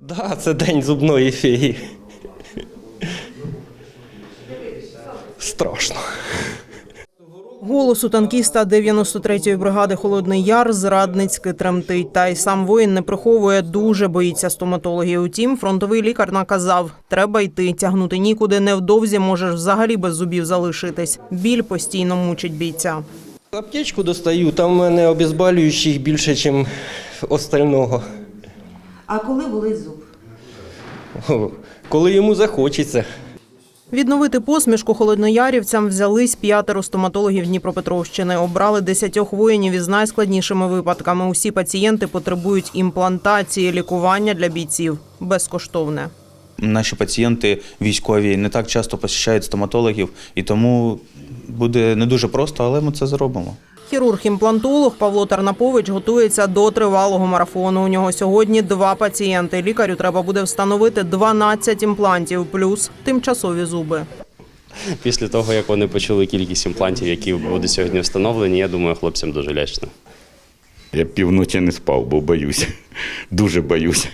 Да, це день зубної феї. Страшно. Голос у танкіста 93-ї бригади Холодний Яр зрадницьки тремтить. Та й сам воїн не приховує, дуже боїться стоматології. Утім, фронтовий лікар наказав: треба йти, тягнути нікуди. Невдовзі можеш взагалі без зубів залишитись. Біль постійно мучить бійця. Аптечку достаю, там в мене обезболюючих більше, ніж остального. А коли болить зуб? О, Коли йому захочеться. Відновити посмішку холодноярівцям взялись п'ятеро стоматологів Дніпропетровщини. Обрали десятьох воїнів із найскладнішими випадками. Усі пацієнти потребують імплантації, лікування для бійців безкоштовне. Наші пацієнти військові не так часто посещають стоматологів, і тому буде не дуже просто, але ми це зробимо. Хірург-імплантолог Павло Тарнапович готується до тривалого марафону. У нього сьогодні два пацієнти. Лікарю треба буде встановити 12 імплантів плюс тимчасові зуби. Після того, як вони почули кількість імплантів, які будуть сьогодні встановлені, я думаю, хлопцям дуже лячно. Я півночі не спав, бо боюся. Дуже боюся.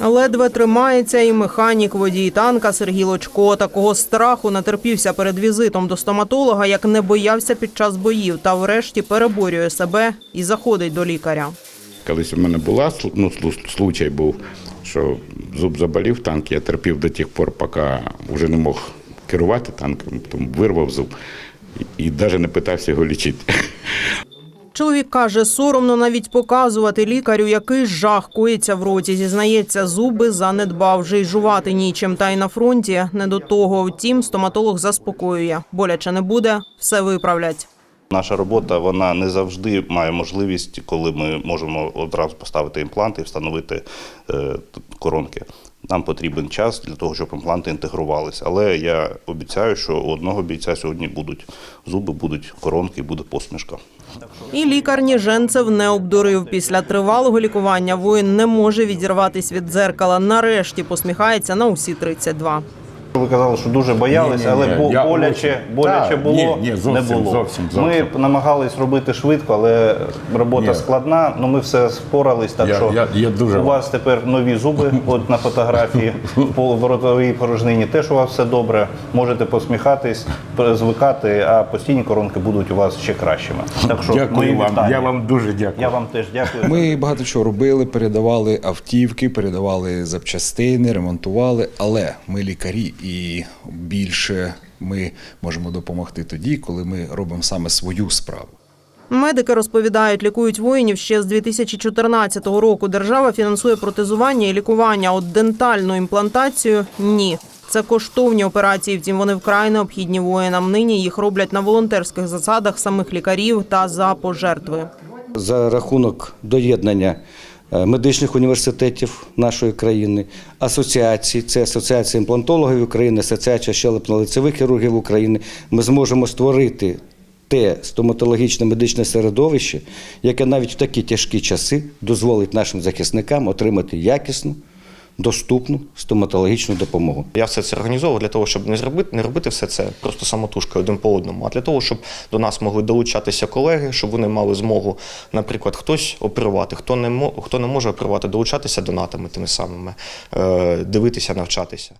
Ледве тримається і механік водій танка Сергій Лочко. Такого страху натерпівся перед візитом до стоматолога, як не боявся під час боїв, та врешті переборює себе і заходить до лікаря. Колись у мене була ну, случай був, що зуб заболів танк, я терпів до тих пор, поки вже не мог керувати танком, тому вирвав зуб і, навіть не питався його лічити. Чоловік каже, соромно навіть показувати лікарю, який жах коїться в роті. Зізнається, зуби занедбав, вже й жувати нічим. Та й на фронті не до того. Втім, стоматолог заспокоює. Боляче не буде, все виправлять. Наша робота вона не завжди має можливість, коли ми можемо одразу поставити імпланти і встановити е, коронки. Нам потрібен час для того, щоб імпланти інтегрувалися. Але я обіцяю, що у одного бійця сьогодні будуть зуби, будуть коронки, буде посмішка. І лікар Ніженцев не обдурив. Після тривалого лікування воїн не може відірватись від дзеркала. Нарешті посміхається на усі 32. Ви казали, що дуже боялись, Ні-ні-ні, але бо- я боляче, очень- боляче Так, було, ні, ні, зовсім, не було. зовсім, Ми намагались робити швидко, але робота Ні. складна. Ну ми все спорались. Так Я- що я- я дуже у вас тепер нові зуби. От на фотографії по воротовій порожнині теж у вас все добре. Можете посміхатись, звикати, а постійні коронки будуть у вас ще кращими. Так що мої Дякую вам. вітання. Я вам дуже дякую. Я вам теж дякую. Ми багато чого робили, передавали автівки, передавали запчастини, ремонтували. Але ми лікарі, і більше ми можемо допомогти тоді, коли ми робимо саме свою справу. Медики розповідають, лікують воїнів ще з 2014 року. Держава фінансує протезування і лікування. От дентальну імплантацію ні. Це коштовні операції, втім вони вкрай необхідні воїнам. Нині їх роблять на волонтерських засадах самих лікарів та за пожертви. за рахунок доєднання медичних університетів нашої країни, асоціацій, це Асоціація імплантологів України, Асоціація щелепно-лицевих хірургів України, ми зможемо створити те стоматологічне медичне середовище, яке навіть в такі тяжкі часи дозволить нашим захисникам отримати якісну, доступну стоматологічну допомогу. Я все це організовував для того, щоб не зробити, не робити все це просто самотужкою один по одному, а для того, щоб до нас могли долучатися колеги, щоб вони мали змогу, наприклад, хтось оперувати, хто не хто не може оперувати, долучатися донатами тими самими, е, дивитися, навчатися.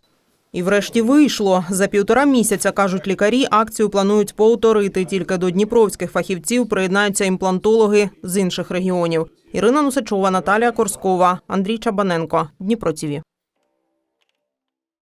І врешті вийшло. За півтора місяця, кажуть лікарі, акцію планують повторити. Тільки до дніпровських фахівців приєднаються імплантологи з інших регіонів. Ірина Нусачова, Наталія Корскова, Андрій Чабаненко. Дніпро ТІВІ.